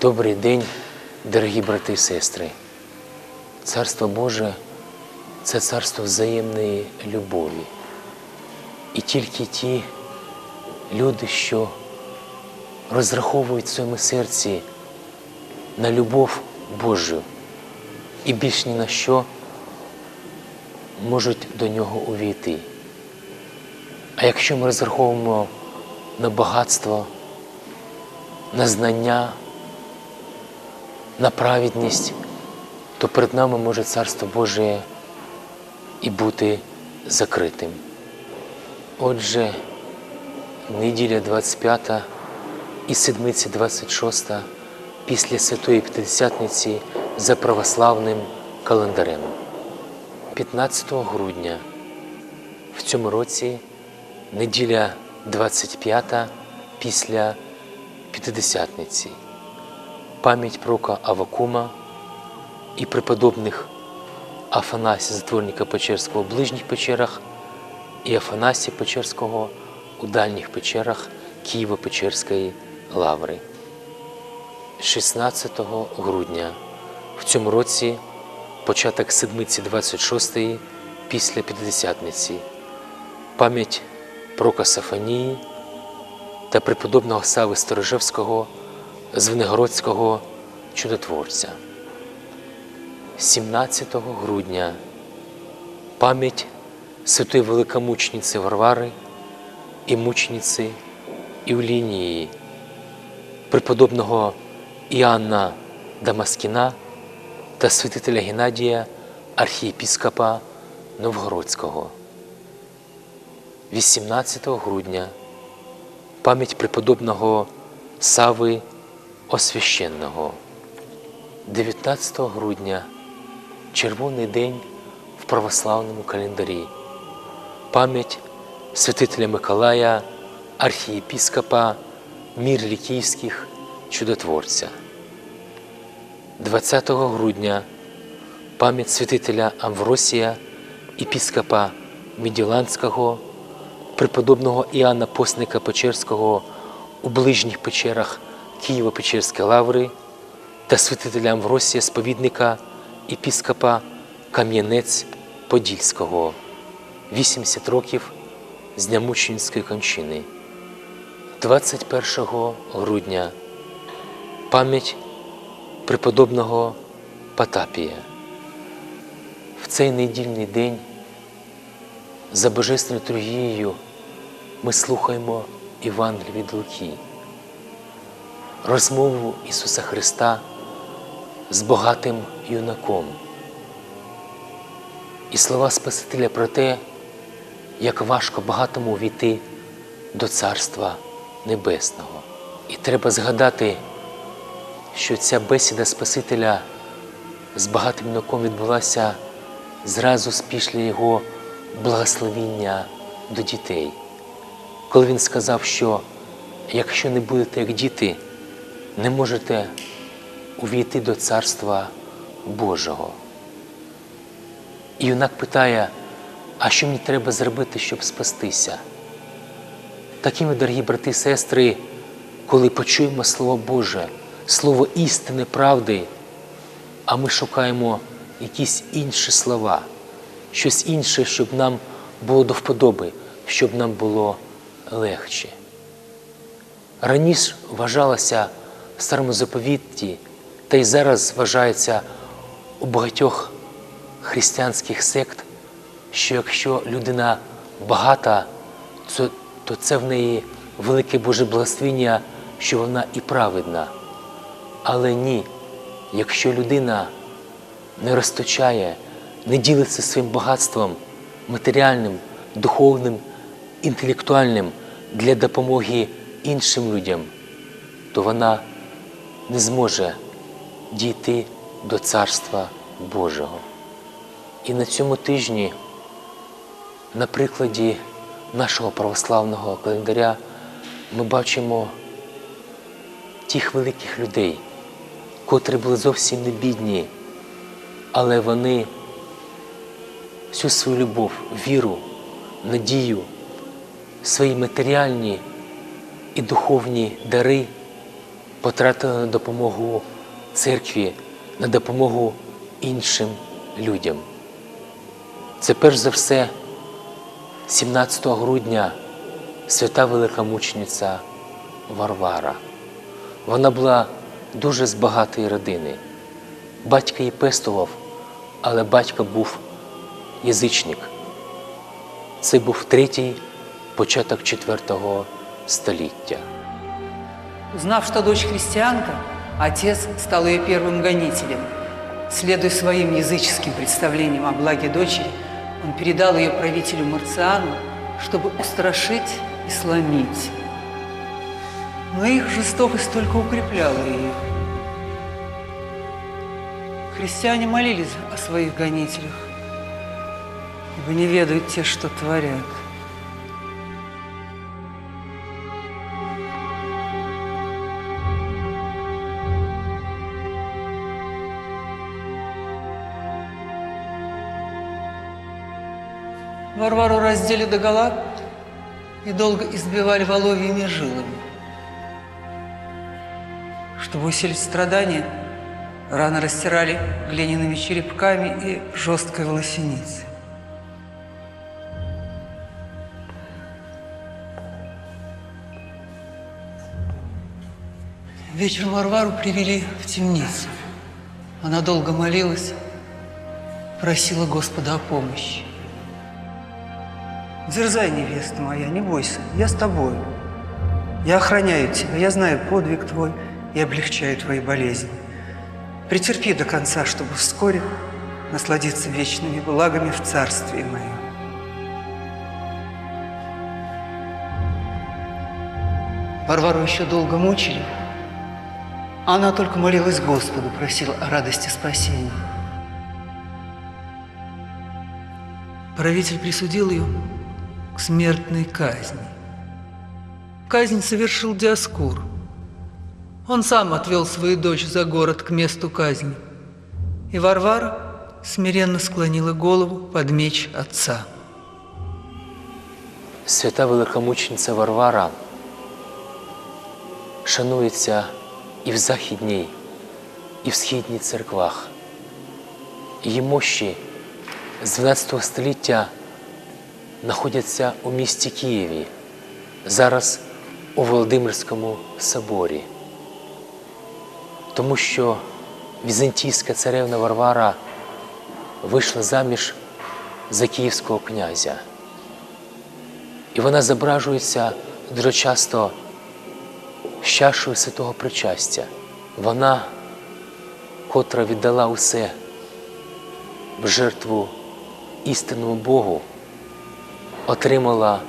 Добрий день, дорогі брати і сестри. Царство Боже це царство взаємної любові. І тільки ті люди, що розраховують в своєму серці на любов Божу і більш ні на що можуть до нього увійти. А якщо ми розраховуємо на багатство, на знання, на праведність, то перед нами може Царство Боже і бути закритим. Отже, неділя 25 і седмиця 26 після Святої П'ятидесятниці за православним календарем. 15 грудня в цьому році неділя 25 після П'ятидесятниці. Пам'ять пророка Авакума і преподобних Афанасія Затворника Печерського в ближніх печерах і Афанасія Печерського у дальніх печерах Києво-Печерської лаври. 16 грудня в цьому році початок седмиці 26 після П'ятидесятниці. Пам'ять пророка Сафанії та преподобного Сави Сторожевського з Венегородського чудотворця. 17 грудня пам'ять святої великомучениці Варвари і мучениці Іулінії, преподобного Іоанна Дамаскіна та святителя Геннадія, архієпіскопа Новгородського. 18 грудня пам'ять преподобного Сави Освященного. 19 грудня червоний день в православному календарі. Пам'ять святителя Миколая, архієпіскопа мір лікійських чудотворця. 20 грудня пам'ять святителя Амвросія, епіскопа Меділанського, преподобного Іоанна Постника Печерського у ближніх печерах Києво-Печерської лаври та святителя Амвросія, сповідника епіскопа Кам'янець Подільського, 80 років з дня мученської кончини. 21 грудня пам'ять преподобного Потапія. В цей недільний день за Божественною літургією ми слухаємо Івангелія від Луки, розмову Ісуса Христа з богатим юнаком і слова Спасителя про те, як важко багатому війти до Царства Небесного. І треба згадати, що ця бесіда Спасителя з багатим юнаком відбулася зразу після його благословіння до дітей, коли він сказав, що якщо не будете як діти, не можете увійти до Царства Божого. І юнак питає, а що мені треба зробити, щоб спастися? Такими, дорогі брати і сестри, коли почуємо Слово Боже, Слово істини, правди, а ми шукаємо якісь інші слова, щось інше, щоб нам було до вподоби, щоб нам було легче. Раніше вважалося старому заповіті, та й зараз вважається у багатьох християнських сект, що якщо людина багата, то, це в неї велике Боже благословення, що вона і праведна. Але ні, якщо людина не розточає, не ділиться своїм багатством матеріальним, духовним, інтелектуальним для допомоги іншим людям, то вона не зможе дійти до Царства Божого. І на цьому тижні, на прикладі нашого православного календаря, ми бачимо тих великих людей, котрі були зовсім не бідні, але вони всю свою любов, віру, надію, свої матеріальні і духовні дари потратили на допомогу церкві, на допомогу іншим людям. Це перш за все 17 грудня свята великомучениця Варвара. Вона була дуже з багатої родини. Батько її пестував, але батько був язичник. Це був третій початок четвертого століття. Узнав, что дочь христианка, отец стал ее первым гонителем. Следуя своим языческим представлениям о благе дочери, он передал ее правителю Марциану, чтобы устрашить и сломить. Но их жестокость только укрепляла ее. Христиане молились о своих гонителях, ибо не ведают те, что творят. Варвару раздели догола и долго избивали воловьими жилами. Чтобы усилить страдания, раны растирали глиняными черепками и жесткой волосиницей. Вечером Варвару привели в темницу. Она долго молилась, просила Господа о помощи. Дерзай, невеста моя, не бойся, я с тобой. Я охраняю тебя, я знаю подвиг твой и облегчаю твои болезни. Претерпи до конца, чтобы вскоре насладиться вечными благами в Царстве моем. Варвару еще долго мучили. Она только молилась Господу, просила о радости спасения. Правитель присудил ее к смертной казни. Казнь совершил Диаскур. Он сам отвел свою дочь за город к месту казни. И Варвара смиренно склонила голову под меч отца. Свята великомучениця Варвара шанується і в Західній, і в Східній церквах. Її мощі з 12 століття знаходяться у місті Києві, зараз у Володимирському соборі. Тому що візантійська царевна Варвара вийшла заміж за київського князя. І вона зображується дуже часто з чашою святого причастя. Вона, котра віддала усе в жертву істинному Богу, отримала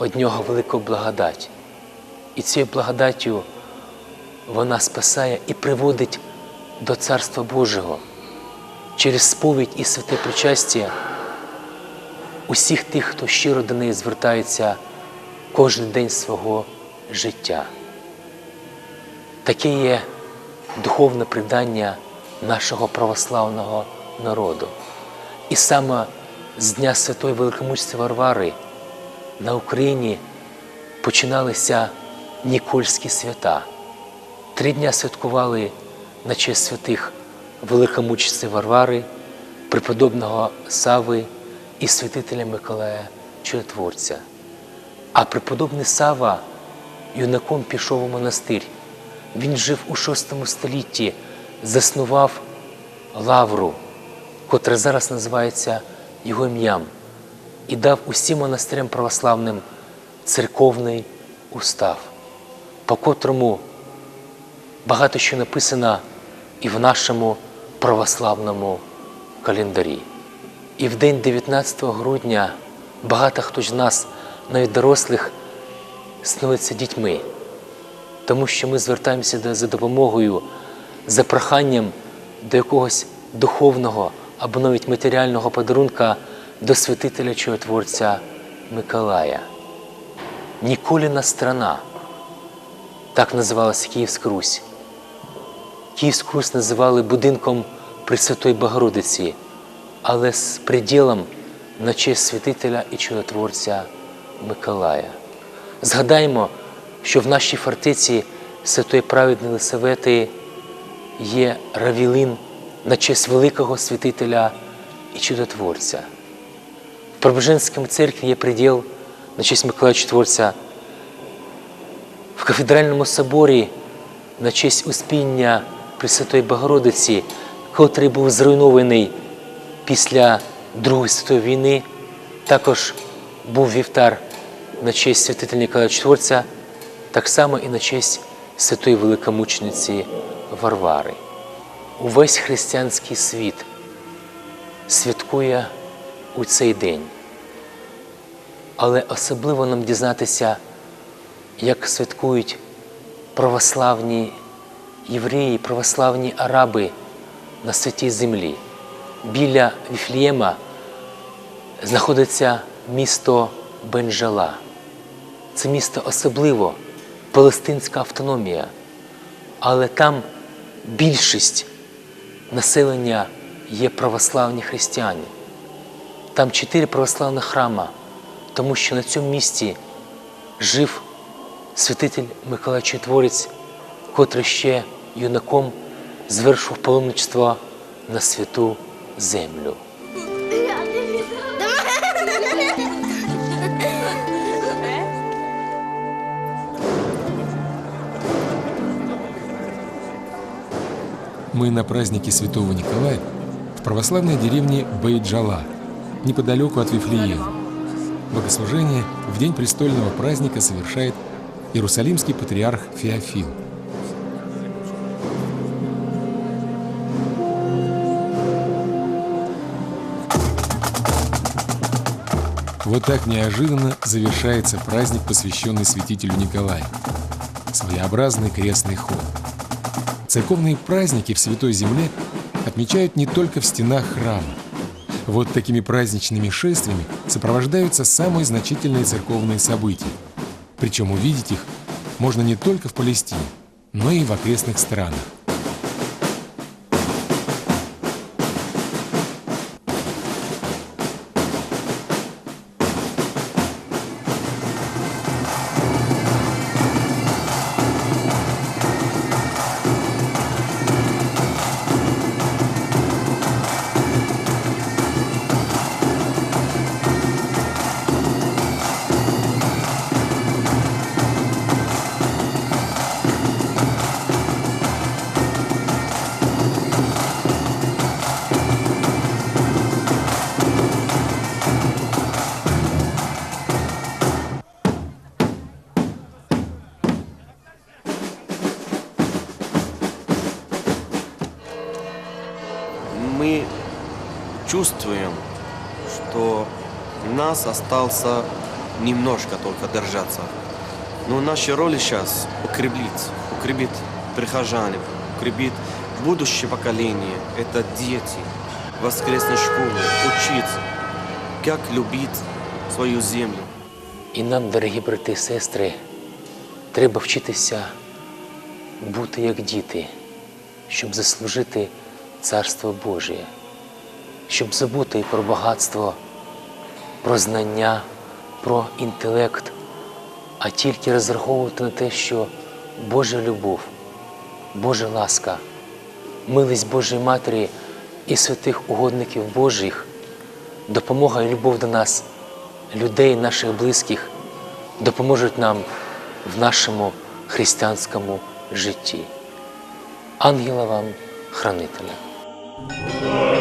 від нього велику благодать. І цією благодаттю вона спасає і приводить до Царства Божого через сповідь і святе причастя усіх тих, хто щиро до неї звертається кожен день свого життя. Таке є духовне придання нашого православного народу. І саме з Дня Святої Великомучці Варвари на Україні починалися Нікольські свята. Три дня святкували на честь святих Великомучці Варвари, преподобного Сави і святителя Миколая Чудотворця. А преподобний Сава юнаком пішов у монастир. Він жив у VI столітті, заснував лавру, котра зараз називається його ім'ям, і дав усім монастирям православним церковний устав, по котрому багато що написано і в нашому православному календарі. І в день 19 грудня багато хто з нас, навіть дорослих, становиться дітьми, тому що ми звертаємося за допомогою, за проханням до якогось духовного або навіть матеріального подарунка до святителя чудотворця Миколая. Ніколіна страна, так називалася Київська Русь. Київську Русь називали будинком Пресвятої Богородиці, але з приділом на честь святителя і чудотворця Миколая. Згадаємо, що в нашій фортеці святої праведної Лисавети є равілин на честь великого святителя і чудотворця. В Преображенському церкві є приділ на честь Миколая Чудотворця. В кафедральному соборі на честь Успіння Пресвятої Богородиці, котрий був зруйнований після Другої світової війни, також був вівтар на честь святителя Ніколая Чудотворця, так само і на честь святої великомучениці Варвари. Увесь християнський світ святкує у цей день. Але особливо нам дізнатися, як святкують православні євреї, православні араби на святій землі. Біля Віфлієма знаходиться місто Бенджала. Це місто особливо палестинська автономія, але там більшість населення є православні християни. Там чотири православних храма, тому що на цьому місці жив святитель Миколай Чудотворець, котрий ще юнаком звершив паломництво на святу землю. Мы на празднике Святого Николая в православной деревне Бейджала, неподалеку от Вифлеема. Богослужение в день престольного праздника совершает Иерусалимский патриарх Феофил. Вот так неожиданно завершается праздник, посвященный святителю Николаю. Своеобразный крестный ход. Церковные праздники в Святой Земле отмечают не только в стенах храма. Вот такими праздничными шествиями сопровождаются самые значительные церковные события. Причем увидеть их можно не только в Палестине, но и в окрестных странах. мы чувствуем, что у нас остался немножко только держаться. Но наша роль сейчас укреплить, укрепить прихожан, укрепить будущее поколение. Это дети, воскресной школы, учиться, как любить свою землю. І нам, дорогі брати і сестри, треба вчитися бути як діти, щоб заслужити Царство Божє, щоб забути про багатство, про знання, про інтелект, а тільки розраховувати на те, що Божа любов, Божа ласка, милість Божої Матері і святих угодників Божих, допомога і любов до нас, людей, наших близьких, допоможуть нам в нашому християнському житті. Ангела вам, хранителя. Oh.